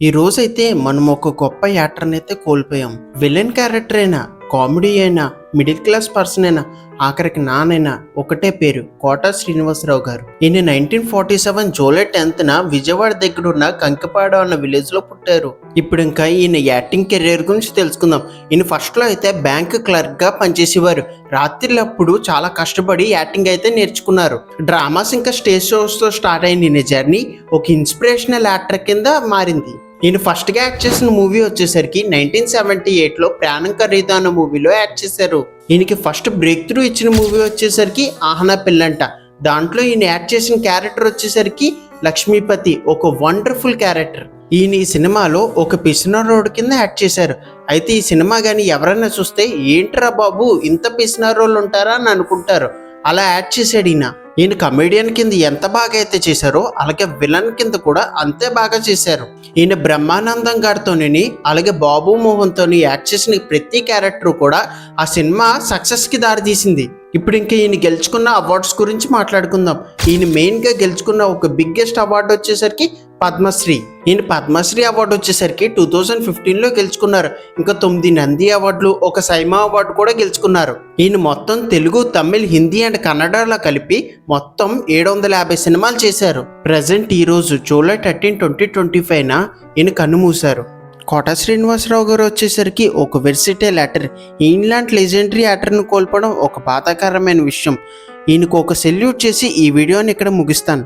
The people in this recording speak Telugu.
ఈ రోజైతే మనం ఒక గొప్ప యాక్టర్ని అయితే కోల్పోయాం. విలన్ క్యారెక్టర్ అయినా కామెడీ అయినా మిడిల్ క్లాస్ పర్సన్ అయినా ఆఖరికి నానైనా ఒకటే పేరు కోట శ్రీనివాసరావు గారు. ఈయన నైన్టీన్ ఫార్టీ సెవెన్ జూలై టెన్త్న విజయవాడ దగ్గర ఉన్న కంకిపాడ అన్న విలేజ్లో పుట్టారు. ఇప్పుడు ఇంకా ఈయన యాక్టింగ్ కెరీర్ గురించి తెలుసుకుందాం. ఈయన ఫస్ట్లో అయితే బ్యాంక్ క్లర్క్గా పనిచేసేవారు. రాత్రిలప్పుడు చాలా కష్టపడి యాక్టింగ్ అయితే నేర్చుకున్నారు. డ్రామాస్ ఇంకా స్టేజ్ షోస్తో స్టార్ట్ అయిన ఈయన జర్నీ ఒక ఇన్స్పిరేషనల్ యాక్టర్ కింద మారింది. ఈయన ఫస్ట్గా యాక్ట్ చేసిన మూవీ వచ్చేసరికి నైన్టీన్ సెవెంటీ ఎయిట్లో ప్రాణం ఖరీదు అన్న మూవీలో యాక్ట్ చేశారు. ఈయనకి ఫస్ట్ బ్రేక్ త్రూ ఇచ్చిన మూవీ వచ్చేసరికి ఆహనా పిల్లంట. దాంట్లో ఈయన యాక్ట్ చేసిన క్యారెక్టర్ వచ్చేసరికి లక్ష్మీపతి ఒక వండర్ఫుల్ క్యారెక్టర్ ఈయన ఈ సినిమాలో ఒక పిసినారోడ్ కింద యాక్ట్ చేశారు. అయితే ఈ సినిమా కానీ ఎవరైనా చూస్తే ఏంట్రా బాబు ఇంత పిసినారోళ్ళు ఉంటారా అని అనుకుంటారు. అలా యాడ్ చేశాడు ఈయన. ఈయన కమెడియన్ కింద ఎంత బాగా అయితే చేశారో అలాగే విలన్ కింద కూడా అంతే బాగా చేశారు. ఈయన బ్రహ్మానందం గారితోని అలాగే బాబు మోహన్తోని యాక్ట్ చేసిన ప్రతి క్యారెక్టర్ కూడా ఆ సినిమా సక్సెస్కి దారితీసింది. ఇప్పుడు ఇంకా ఈయన గెలుచుకున్న అవార్డ్స్ గురించి మాట్లాడుకుందాం. ఈయన మెయిన్గా గెలుచుకున్న ఒక బిగ్గెస్ట్ అవార్డు వచ్చేసరికి పద్మశ్రీ. ఈయన పద్మశ్రీ అవార్డు వచ్చేసరికి టూ థౌజండ్ ఫిఫ్టీన్లో గెలుచుకున్నారు. ఇంకా తొమ్మిది నంది అవార్డులు ఒక సైమా అవార్డు కూడా గెలుచుకున్నారు. ఈయన మొత్తం తెలుగు తమిళ్ హిందీ అండ్ కన్నడలో కలిపి మొత్తం ఏడు వందల యాభై సినిమాలు చేశారు. ప్రజెంట్ ఈరోజు జూలై థర్టీన్ ట్వంటీ ట్వంటీ ఫైవ్న ఈయన కన్నుమూశారు కోట శ్రీనివాసరావు గారు వచ్చేసరికి ఒక వెర్సిటైల్ యాక్టర్. ఈయనలాంటి లెజెండరీ యాటర్ను కోల్పోవడం ఒక బాధాకరమైన విషయం. ఈయనకు ఒక సెల్యూట్ చేసి ఈ వీడియోని ఇక్కడ ముగిస్తాను.